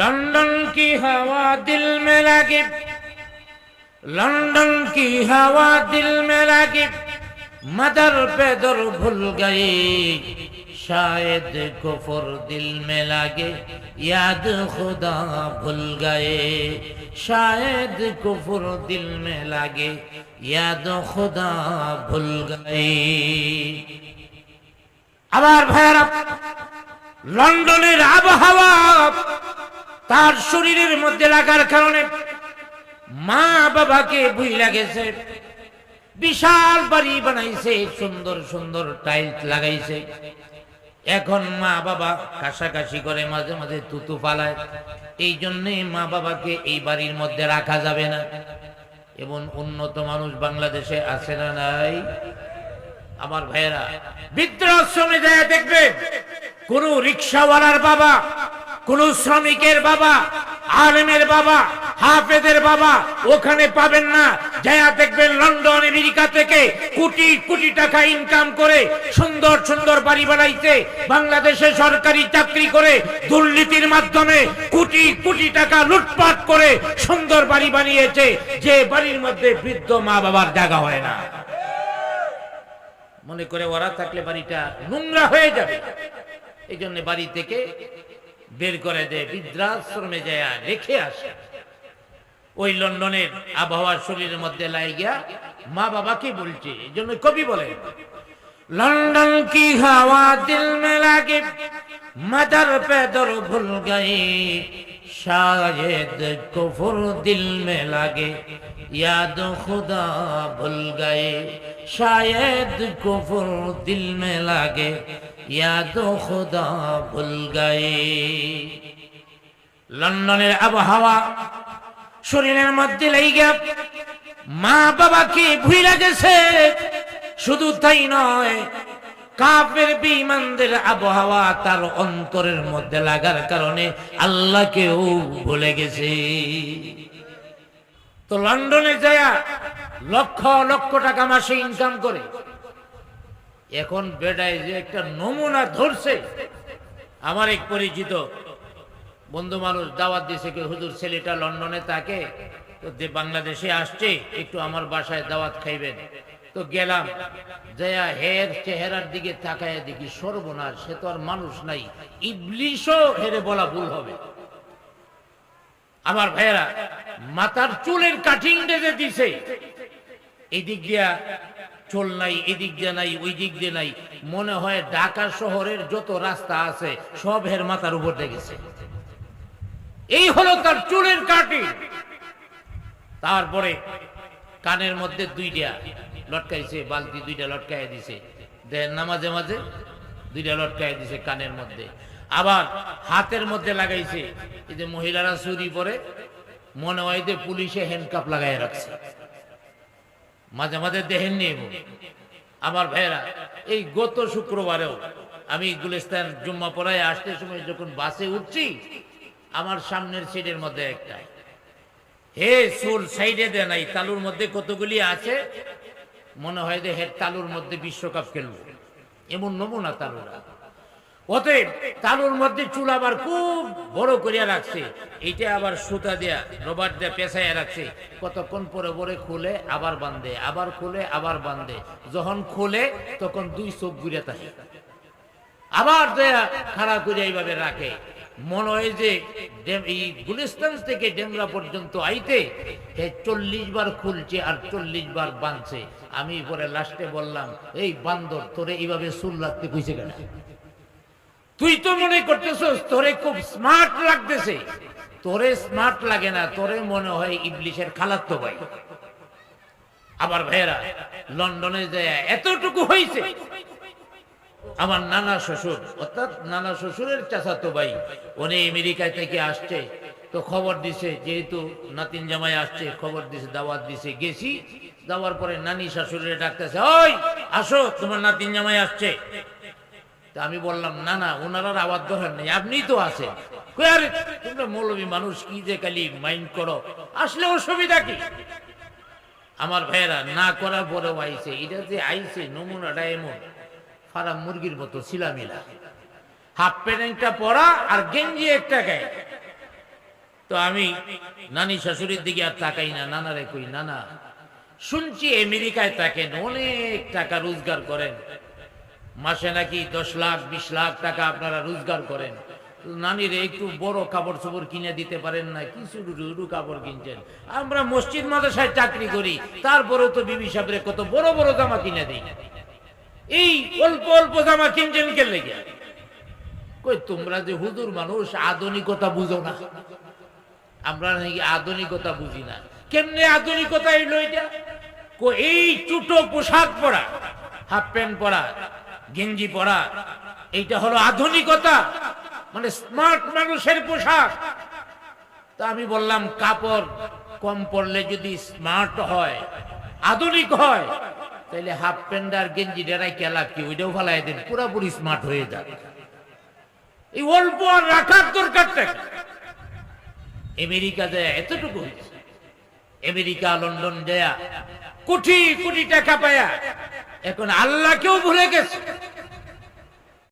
London की हवा दिल में लगी लंदन की हवा दिल में लगी मदर पे दर भूल गई शायद कुफर दिल में लगे याद खुदा भूल गए शायद कुफर दिल में लगे याद खुदा भूल गए আবার ভাইয়ারা লন্ডনের আবহাওয়া তার শরীরের মধ্যে লাগার কারণে মা বাবাকে ভুই লাগেছে বিশাল বাড়ি বানাইছে, সুন্দর সুন্দর টাইলস লাগাইছে। এখন মা বাবা কাশাকাশি করে, মাঝে মাঝে তুতু পালায় এই জন্যে মা বাবাকে এই বাড়ির মধ্যে রাখা যাবে না। এবং উন্নত মানুষ বাংলাদেশে আছে না নাই? আমার ভাইয়েরা, বৃদ্ধাশ্রমে যায় দেখবে কোন রিক্সাওয়ালার বাবা কোন শ্রমিকের বাবা, আলেমের বাবা হাফেদের বাবা ওখানে পাবেন না। যায়া দেখবেন লন্ডন, আমেরিকা থেকে কোটি কোটি টাকা ইনকাম করে সুন্দর সুন্দর বাড়ি বানাইছে। বাংলাদেশে সরকারি চাকরি করে দুর্নীতির মাধ্যমে কোটি কোটি টাকা লুটপাট করে সুন্দর বাড়ি বানিয়েছে। যে বাড়ির মধ্যে বৃদ্ধ মা বাবার জায়গা হয় না। মনে করে ওরা থাকলে বাড়িটা নোংরা হয়ে যাবে। এই জন্য বাড়ি থেকে বের করে দেয় বৃদ্ধাশ্রমে যায় রেখে আসে ওই লন্ডনের আবহাওয়া শরীরের মধ্যে লাগিয়া মা বাবাকে বলছে এই জন্য কবি বলে লন্ডন কি হাওয়া দিল মে লাগে मदर पे दर भूल गई शायद कुफर दिल में लगे याद खुदा भूल गए शायद कुफर दिल में लगे ইয়া খুদা ভুল গায়ে লন্ডনের আবহাওয়া শরীরের মধ্যে লেগে মা বাবাকে ভুইলা গেছে। শুধু তাই নয় কাপের বিমানদের আবহাওয়া তার অন্তরের মধ্যে লাগার কারণে আল্লাহকেও ভুলে গেছে। তো লন্ডনে যায় লক্ষ লক্ষ টাকা মাসে ইনকাম করে। এখন বেডায় যে একটা নমুনা ধরছে, আমার এক পরিচিত বন্ধু মানুষ দাওয়াত দিয়েছে কি, হুজুর, ছেলেটা লন্ডনে থাকে, তো বাংলাদেশে আসছে, একটু আমার বাসায় দাওয়াত খাইবেন। তো গেলাম জয়া হের চেহারার দিকে তাকায় দেখি সর্বনাশ, সে তো আর মানুষ নাই, ইবলিশও হেরে বলা ভুল হবে। আমার ভাইয়েরা, মাথার চুলের কাটিং যে দিছে এই দিক দিয়া চুল নাই, এদিক দিয়ে নাই ওই দিক দিয়ে নাই। মনে হয় ঢাকা শহরের যত রাস্তা আছে, সব হের মাথার উপর গেছে। এই হলো তার চুলের কাটিং। তারপরে কানের মধ্যে দুইটা লটকাইছে, বালতি দুইটা লটকাই দিছে। দেন না মাঝে মাঝে দুইটা লটকাই দিছে কানের মধ্যে। আবার হাতের মধ্যে লাগাইছে, এই যে মহিলারা চুরি পরে, মনে হয় যে পুলিশে হ্যান্ডকাপ লাগাই রাখছে। মাঝে মাঝে দেখেন নিয়ে আমার ভাইয়েরা, এই গত শুক্রবারেও আমি গুলিস্তান জুম্মা পড়ায় আসতে সময় যখন বাসে উঠছি, আমার সামনের সিটের মধ্যে একটা। হে চুল সাইডে দে নাই, তালুর মধ্যে কতগুলি আছে? মনে হয় যে হের তালুর মধ্যে বিশ্বকাপ খেলব। এমন নমুনা তালুরা। অতএব তালুর মধ্যে চুল আবার খুব বড় করিয়া রাখছে। এইটা আবার সুতা দেয়া, রবার দেয়া পেঁচাইয়া রাখছে। কতক্ষণ পরে পরে খুলে আবার বান্ধে আবার খুলে, আবার বান্ধে যখন খুলে, তখন দুই চোখ ঘুরে থাকে। আবার দেয়া খাড়া করে এইভাবে রাখে। মনে হয় যে এই গুলিস্তান থেকে ডেমরা পর্যন্ত আইতে হে চল্লিশ বার খুলছে আর চল্লিশ বার বাঁধছে। আমি পরে লাস্টে বললাম, এই বান্দর, তোরে এইভাবে চুল রাখতে কইছে কেন? তুই তো মনে করতেছস, তোরে খুব স্মার্ট লাগতেছে। তোরে স্মার্ট লাগে না, তোরে মনে হয় ইবলিশের খালাত্তো ভাই। আবার ভাইয়েরা, লন্ডনে যায়, এতটুকু হয়েছে আমার নানা শ্বশুর, অর্থাৎ নানা শ্বশুরের চাচাতো ভাই, উনি আমেরিকায় থেকে আসছে, তো খবর দিছে, যেহেতু নাতিন জামাই আসছে, খবর দিছে, দাওয়াত দিছে, গেছি। যাওয়ার পরে নানি শাশুড়ি ডাকতেছে, ওই, আসো, তোমার নাতিন জামাই আসছে। আমি বললাম, না না ওনারা আবার দরকার নেই, আপনি তো আছেন। তোমরা মৌলবী মানুষ কি যে খালি মাইন্ড করো, আসলে অসুবিধা কি? আমার ভাইয়েরা, না করার পরেও আইছে, এটা যে আইছে, নমুনাটা এমন ফারা মুরগির মতো ছিলামিলা। হাফ প্যান্টটা পরা আর গেঞ্জি একটা গায়ে। তো আমি নানি শাশুড়ির দিকে আর তাকাই না, নানারে কই, নানা, শুনছি আমেরিকায় থাকেন, অনেক টাকা রোজগার করেন মাসে নাকি দশ লাখ, বিশ লাখ টাকা আপনারা রোজগার করেন। নানিরে একটু বড় কাপড় চোপড় কিনে দিতে পারেন না, কিছু রুডু কাপড় কিনছেন। আমরা মসজিদ মাদ্রাসায় চাকরি করি তারপরেও তো বিবি সাহেবের কত বড় বড় জামা কিনে দিই। এই অল্প অল্প জামা কিনছেন কে লেগে? কই, তোমরা যে হুজুর মানুষ, আধুনিকতা বুঝো না। আমরা নাকি আধুনিকতা বুঝি না। কেমনে আধুনিকতা এটা? কো এই চুটো পোশাক পরা, হাফ প্যান্ট পরা গেঞ্জি পরা, এইটা হলো আধুনিকতা মানে স্মার্ট মানুষের পোশাক। তা আমি বললাম, কাপড় কম পড়লে যদি স্মার্ট হয়, আধুনিক হয় তাহলে হাফ প্যান্ট আর গেঞ্জি ডেরাই কেলা কি? ওইটাও ফালাই দেন, পুরোপুরি স্মার্ট হয়ে যাবে এই অল্প আর রাখার দরকারটা কি? আমেরিকা যায় এতটুকু আমেরিকা, লন্ডন দেয়া কোটি কোটি টাকা পায়া এখন আল্লাহকেও ভুলে গেছে।